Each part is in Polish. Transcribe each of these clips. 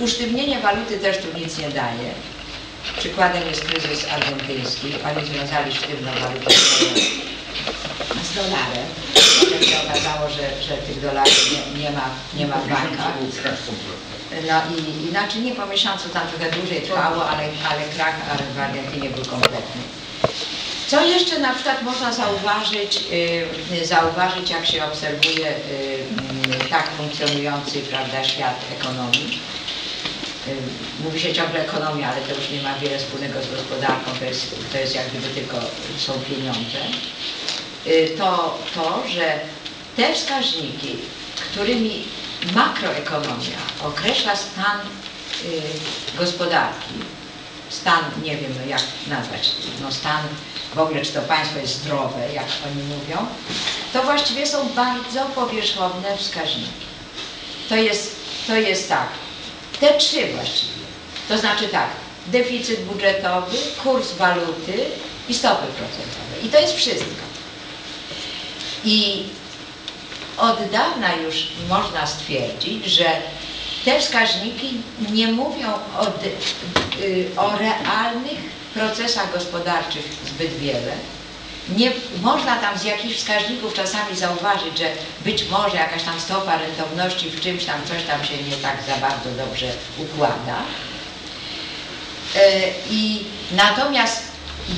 usztywnienie waluty też tu nic nie daje. Przykładem jest kryzys argentyński. Oni związali sztywną walutę z dolarem. Potem się okazało, że, że tych dolarów nie, nie, ma, nie ma w bankach. No i inaczej nie po miesiącu tam trochę dłużej trwało, ale, ale krach w Argentynie był kompletny. Co jeszcze na przykład można zauważyć, y, zauważyć jak się obserwuje y, y, tak funkcjonujący prawda, świat ekonomii. Mówi się ciągle ekonomia, ale to już nie ma wiele wspólnego z gospodarką, to jest, to jest jak gdyby tylko są pieniądze. Y, To to, że te wskaźniki, którymi makroekonomia określa stan y, gospodarki, stan, nie wiem no jak nazwać, no stan w ogóle, czy to państwo jest zdrowe, jak oni mówią, to właściwie są bardzo powierzchowne wskaźniki. To jest, to jest tak, te trzy właściwie, to znaczy tak, deficyt budżetowy, kurs waluty i stopy procentowe. I to jest wszystko. I od dawna już można stwierdzić, że te wskaźniki nie mówią o, y, o realnych procesach gospodarczych zbyt wiele. Nie, można tam z jakichś wskaźników czasami zauważyć, że być może jakaś tam stopa rentowności w czymś tam, coś tam się nie tak za bardzo dobrze układa. E, I natomiast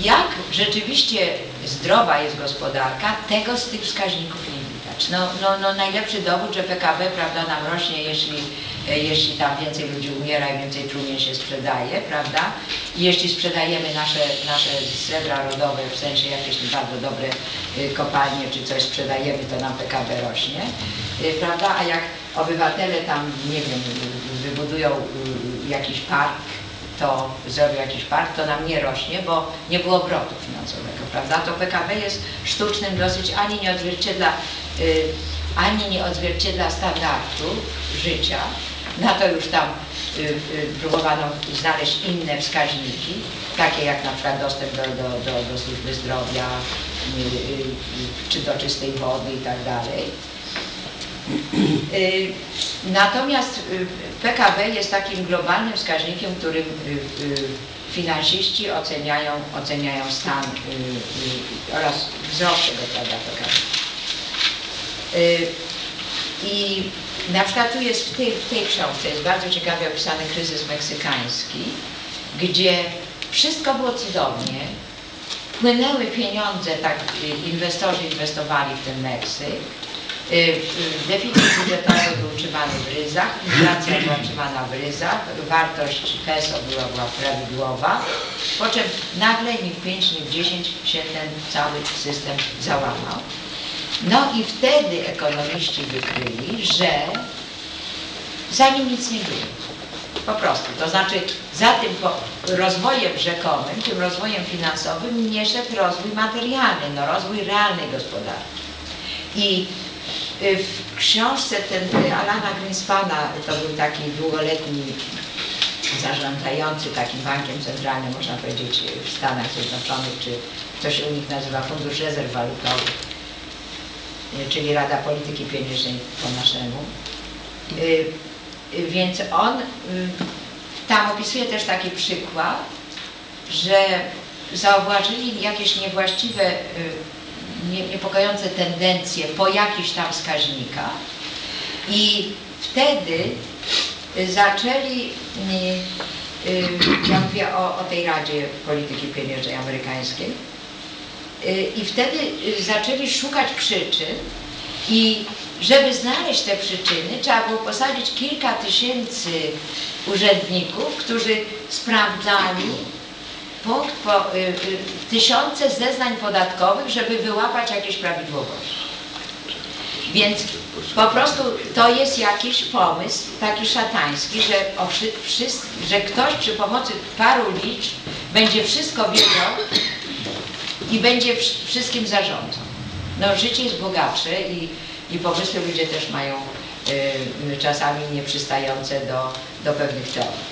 jak rzeczywiście zdrowa jest gospodarka, tego z tych wskaźników nie widać. No, no, no najlepszy dowód, że PKB prawda, nam rośnie, jeśli, e, jeśli tam więcej ludzi umiera i więcej trumien się sprzedaje, prawda? Jeśli sprzedajemy nasze, nasze srebra rodowe, w sensie jakieś bardzo dobre y, kopalnie czy coś sprzedajemy, to nam PKB rośnie, y, prawda? A jak obywatele tam, nie wiem, wybudują y, jakiś park, to zrobił jakiś park, to nam nie rośnie, bo nie było obrotu finansowego, prawda? To PKB jest sztucznym dosyć, ani nie odzwierciedla, ani nie odzwierciedla standardu życia. Na to już tam y, y, próbowano znaleźć inne wskaźniki, takie jak na przykład dostęp do, do, do, do służby zdrowia, y, czy do czystej wody i tak dalej. Natomiast PKB jest takim globalnym wskaźnikiem, którym finansiści oceniają, oceniają stan oraz wzrost tego PKB. I na przykład tu jest w tej, w tej książce jest bardzo ciekawie opisany kryzys meksykański, gdzie wszystko było cudownie, płynęły pieniądze, tak inwestorzy inwestowali w ten Meksyk, Y, y, Deficyt budżetowy był utrzymany w ryzach, inflacja była utrzymana w ryzach, wartość peso była, była prawidłowa, po czym nagle ni w 5, ni w 10 się ten cały system załamał. No i wtedy ekonomiści wykryli, że za nim nic nie było. Po prostu. To znaczy za tym rozwojem rzekomym, tym rozwojem finansowym nie szedł rozwój materialny, no rozwój realnej gospodarki. I y, w książce ten y, Alana Greenspana, to był taki długoletni zarządzający takim bankiem centralnym, można powiedzieć, w Stanach Zjednoczonych, czy to się u nich nazywa Fundusz Rezerw Walutowych, czyli Rada Polityki Pieniężnej po naszemu. Y, y, Więc on y, tam opisuje też taki przykład, że zauważyli jakieś niewłaściwe, y, nie- niepokojące tendencje po jakichś tam wskaźnikach i wtedy y, zaczęli, y, y, ja mówię o, o tej Radzie Polityki Pieniężnej Amerykańskiej, Y, i wtedy y, zaczęli szukać przyczyn i żeby znaleźć te przyczyny, trzeba było posadzić kilka tysięcy urzędników, którzy sprawdzali po, y, y, tysiące zeznań podatkowych, żeby wyłapać jakieś prawidłowości. Więc po prostu to jest jakiś pomysł taki szatański, że, o wszy, że ktoś przy pomocy paru liczb będzie wszystko wiedział i będzie wsz- wszystkim zarządzał. No życie jest bogatsze i, i pomysły ludzie też mają y, czasami nieprzystające do, do pewnych teorii.